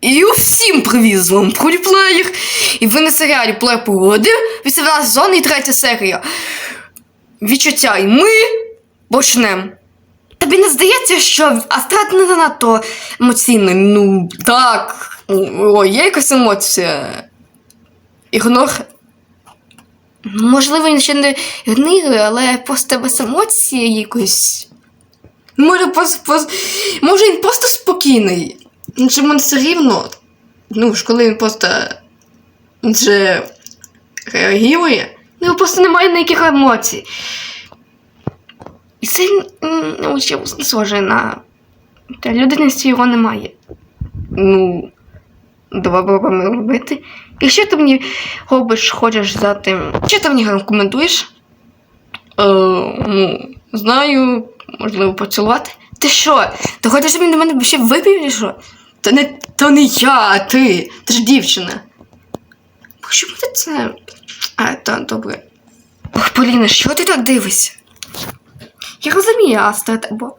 І усім привіт з вами Проліплеєр. І ви на серіалі Плеєр Погоди, 18 сезон і третя серія. Відчуття і ми почнемо. Тобі не здається, що Астрад не занадто емоційний? Ну, так. О, є якась емоція. Ігнор. Ну, Можливо, він ще не ігнорує, але просто без емоції якось. Може, пос, пос... Може він просто спокійний. Ну, Чи все рівно? Ну ж, коли він просто вже реагує, у нього просто немає ніяких емоцій. І це м, не схоже на та людяності його немає. Ну, давай попробуємо робити. І що ти мені робиш, хочеш за тим? Що ти мені рекомендуєш? Е, ну, знаю, можливо, поцілувати. Ти що? Ти хочеш, щоб він до мене ще випів, чи що? Та не, то не я, а ти. Ти ж дівчина. Чому ти це? А, та добре. Ох, Поліна, що ти так дивишся? Я розумію, Астрид, бо.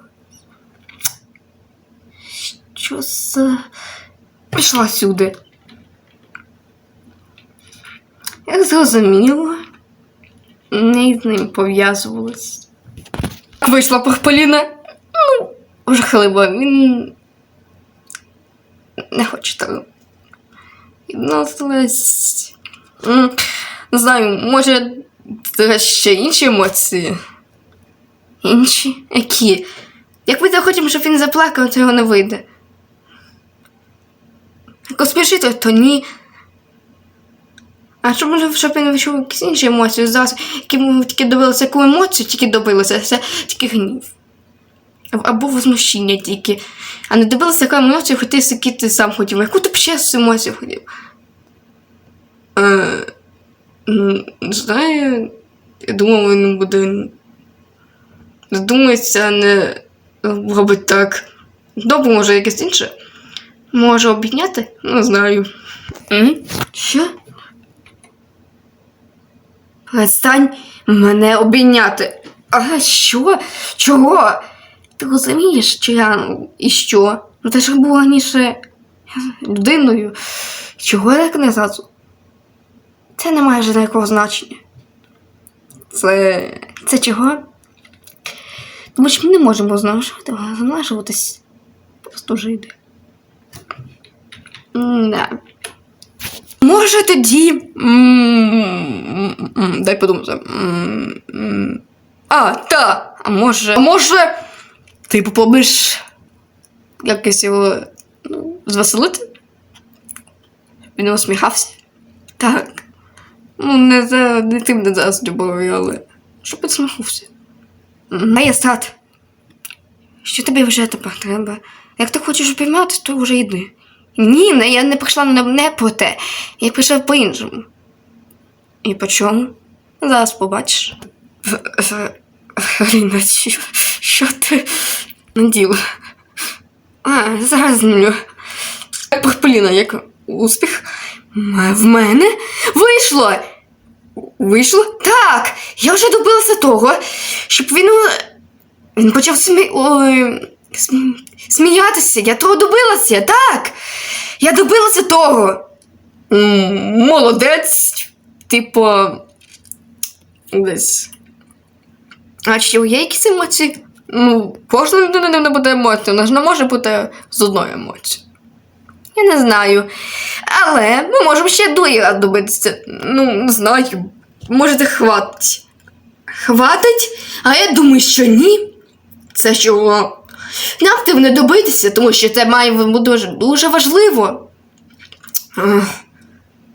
Що з. Пішла сюди. Як зрозуміло, не з ним пов'язувалась. Вийшла Поліна. Ну, жахливо, він не хоче так. Відносилась. Не знаю, може, ще інші емоції. Інші? Які? Як ми захочемо, щоб він заплакав, то його не вийде. Як успішити, то ні. А що може, щоб він відчув якісь інші емоції зараз, які ми тільки добилися, яку емоцію тільки добилися, це тільки гнів. Аб- Або возмущення тільки. А не добилася яку емоцію, хотів, які ти сам хотів. Яку ти б ще з емоцію хотів? Е, ну, не знаю. Я думав, він буде. Задумається, не робить так. Добре, може, якесь інше. Може обійняти? Не знаю. М? Що? Перестань мене обійняти. А що? Чого? Ти розумієш, що я і що? Ну ти ж була раніше людиною. Чого я так не зразу? Це не має жодного значення. Це. Це чого? Тому що ми не можемо знашувати, а просто жити. Да. Може тоді. Дай подумати. А, та. А може. А може. Ти попробуєш якось його ну, звеселити? Він усміхався. Так. Ну, не за не тим не зараз любов'ю, але щоб підсміхався. Не стат. Що тобі вже тепер треба? Як ти хочеш обіймати, то вже йди. Ні, не, я не прийшла не, не по те. Я прийшла по-іншому. І по чому? Зараз побачиш. Що- ти наділа? А, зараз. Так, Поліна, як успіх? В мене вийшло. Вийшло? Так! Я вже добилася того, щоб він. Він почав смі... Ой, смі... сміятися. Я того добилася, так. Я добилася того. Молодець. Типу. Десь. А чи є якісь емоції? Ну, кожна людина не буде емоцій, вона ж не може бути з одною емоцією. Я не знаю. Але ми можемо ще раз добитися. Ну, не знаю. Може, це хватить. Хватить? А я думаю, що ні. Це чого? Нам цього не добитися, тому що це має дуже, дуже важливо.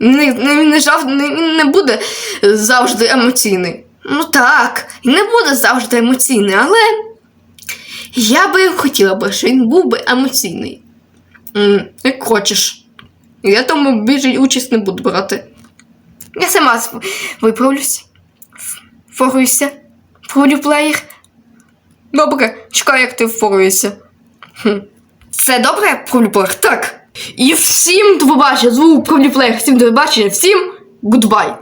Не, не, не, не, буде завжди емоційний. Ну так, він не буде завжди емоційний, але я би хотіла б, щоб він був би емоційний. Як хочеш. Я тому більше участь не буду брати. Я сама виправлюсь. Впораюся. Пролюплеєр. Добре, чекай, як ти впораєшся. Хм. Все добре, пролюплеєр? Так. І всім до побачення. Звук пролюплеєр. Всім до побачення. Всім гудбай.